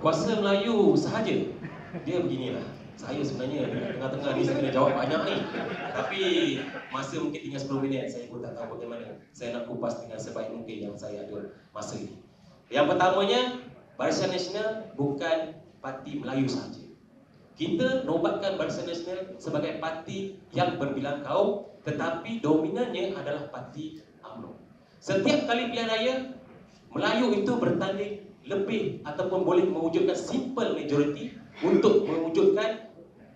kuasa Melayu sahaja. Dia beginilah. Saya sebenarnya tengah-tengah ni saya kena jawab banyak ni. Tapi masa mungkin tinggal 10 minit, saya pun tak tahu bagaimana. Saya nak kupas dengan sebaik mungkin yang saya ada masa ini. Yang pertamanya, Barisan Nasional bukan parti Melayu sahaja. Kita nobatkan Barisan Nasional sebagai parti yang berbilang kaum tetapi dominannya adalah parti UMNO. Setiap kali pilihan raya, Melayu itu bertanding lebih ataupun boleh mewujudkan simple majority untuk mewujudkan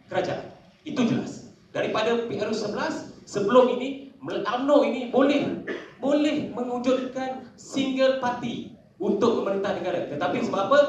kerajaan. Itu jelas. Daripada PRU 11 sebelum ini UMNO ini boleh boleh mewujudkan single party untuk memerintah negara. Tetapi sebab apa?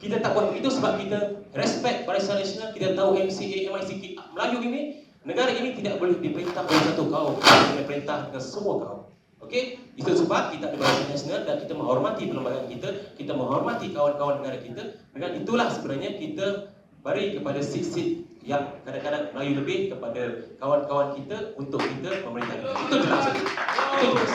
Kita tak buat begitu sebab kita respect Barisan Nasional, kita tahu MCA, MICK, Melayu ini, negara ini tidak boleh diperintah oleh satu kaum, kita perintah dengan semua kaum. Okey, itu sebab kita ada Barisan Nasional dan kita menghormati perlembagaan kita, kita menghormati kawan-kawan negara kita. Dengan itulah sebenarnya kita beri kepada sit-sit yang kadang-kadang Melayu lebih kepada kawan-kawan kita untuk kita memerintah kita. Itu jelas. Jelas.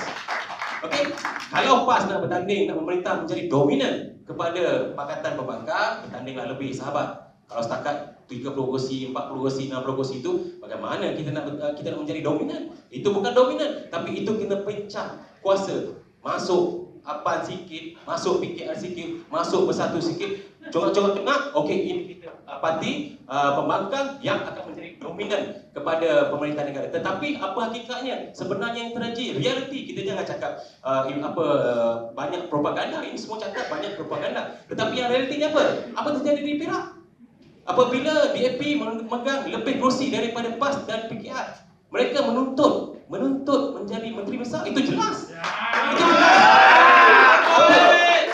Okey, kalau PAS nak bertanding nak memerintah menjadi dominan kepada Pakatan Pembangkang, bertandinglah lebih sahabat. Kalau setakat 30 kursi, 40 kursi, 60 kursi itu bagaimana kita nak kita nak menjadi dominan? Itu bukan dominan, tapi itu kita pecah kuasa. Masuk apa sikit, masuk PKR sikit, masuk bersatu sikit, congak-congak tengah, okey ini kita parti uh, pembangkang yang akan menjadi dominan kepada pemerintah negara. Tetapi apa hakikatnya? Sebenarnya yang terjadi, reality kita jangan cakap uh, apa uh, banyak propaganda. Ini semua cakap banyak propaganda. Tetapi yang realitinya apa? Apa terjadi di Perak? Apabila DAP memegang lebih kursi daripada PAS dan PKR, mereka menuntut menuntut menjadi menteri besar itu jelas. Itu jelas.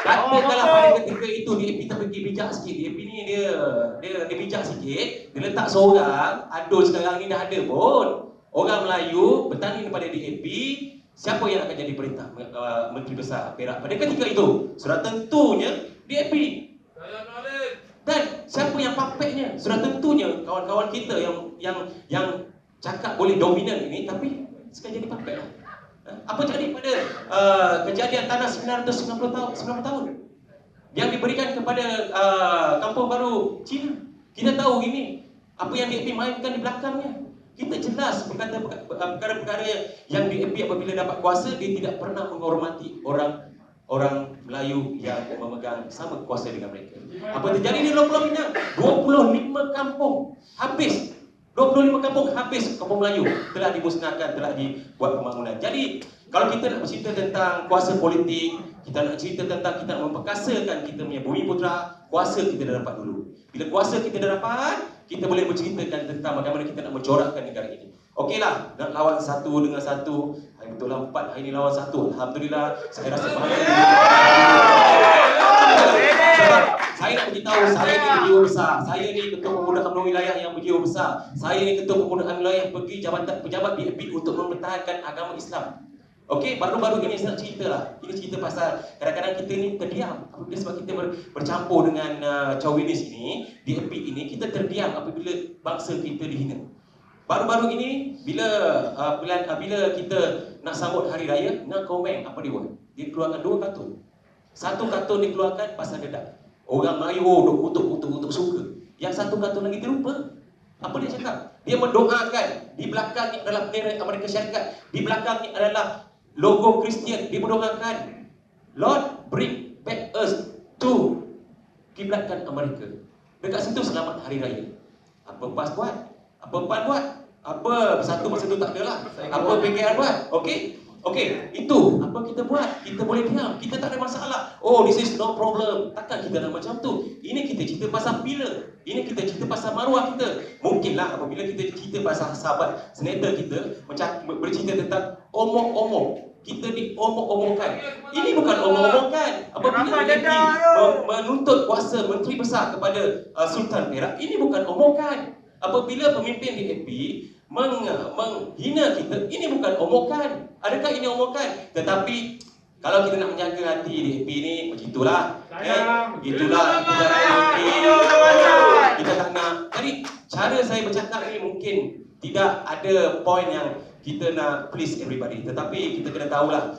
Katakanlah pada ketika itu DAP tak pergi bijak sikit. DAP ni dia dia dia bijak sikit. Dia letak seorang, adul sekarang ni dah ada pun. Orang Melayu bertanding kepada DAP, siapa yang akan jadi perintah uh, menteri besar Perak pada ketika itu? Sudah tentunya DAP. Siapa papeknya? Sudah tentunya kawan-kawan kita yang yang yang cakap boleh dominan ini tapi sekarang jadi papek lah. Apa jadi pada uh, kejadian tanah 990 tahun 90 tahun yang diberikan kepada uh, kampung baru Cina? Kita tahu ini apa yang DAP mainkan di belakangnya. Kita jelas berkata perkara-perkara yang DAP apabila dapat kuasa dia tidak pernah menghormati orang orang Melayu yang memegang sama kuasa dengan mereka. Apa terjadi di Pulau Pinang? 25 kampung habis 25 kampung habis kampung Melayu telah dimusnahkan, telah dibuat pembangunan. Jadi, kalau kita nak bercerita tentang kuasa politik, kita nak cerita tentang kita nak memperkasakan kita punya bumi putra, kuasa kita dah dapat dulu. Bila kuasa kita dah dapat, kita boleh berceritakan tentang bagaimana kita nak mencorakkan negara ini. Okeylah, nak lawan satu dengan satu. Betul lah empat, hari ini lawan satu. Alhamdulillah, saya rasa bahagia. Sebab saya nak beritahu saya ni berjiwa besar. Saya ni ketua pemuda UMNO wilayah yang berjiwa besar. Saya ni ketua pemuda UMNO wilayah pergi jabatan pejabat BAP untuk mempertahankan agama Islam. Okey, baru-baru ini saya nak cerita lah. Ini cerita pasal kadang-kadang kita ni terdiam. Apabila sebab kita ber, bercampur dengan uh, Chawinis ini, DAP ini, kita terdiam apabila bangsa kita dihina. Baru-baru ini, bila uh, bulan, uh, bila kita nak sambut hari raya, nak komen apa dia buat? Dia keluarkan dua kartun. Satu kartun dikeluarkan pasal dedak. Orang Melayu oh, duk kutuk kutuk kutuk suka. Yang satu kartun lagi dia lupa. Apa dia cakap? Dia mendoakan di belakangnya adalah bendera Amerika Syarikat. Di belakangnya adalah logo Kristian. Dia mendoakan Lord bring back us to kiblatkan Amerika. Dekat situ selamat hari raya. Apa PAS buat? Apa PAN buat? Apa satu masa tu tak ada lah. Apa PKR buat? Okey. Okey, itu apa kita buat? Kita boleh diam. Kita tak ada masalah. Oh, this is no problem. Takkan kita nak macam tu. Ini kita cerita pasal pilar. Ini kita cerita pasal maruah kita. Mungkinlah apabila kita cerita pasal sahabat senator kita bercerita tentang omong-omong. Kita diomong-omongkan. Ini bukan omong-omongkan. Apabila kita menuntut kuasa menteri besar kepada uh, Sultan Perak, ini bukan omongkan. Apabila pemimpin DAP meng, menghina kita, ini bukan omongan. Adakah ini omongan? Tetapi kalau kita nak menjaga hati DAP ini, begitulah. Ya, begitulah. Kita, kita tak nak. Jadi, cara saya bercakap ini mungkin tidak ada point yang kita nak please everybody. Tetapi kita kena tahulah,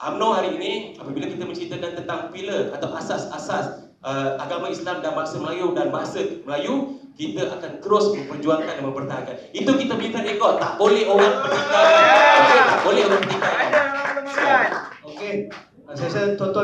UMNO hari ini, apabila kita menceritakan tentang pilar atau asas-asas uh, agama Islam dan bahasa Melayu dan bahasa Melayu kita akan terus memperjuangkan dan mempertahankan. Itu kita track record. Tak boleh orang pertikaikan. Okay, tak boleh orang. Ada makan. Okey. Saya rasa tuan-tuan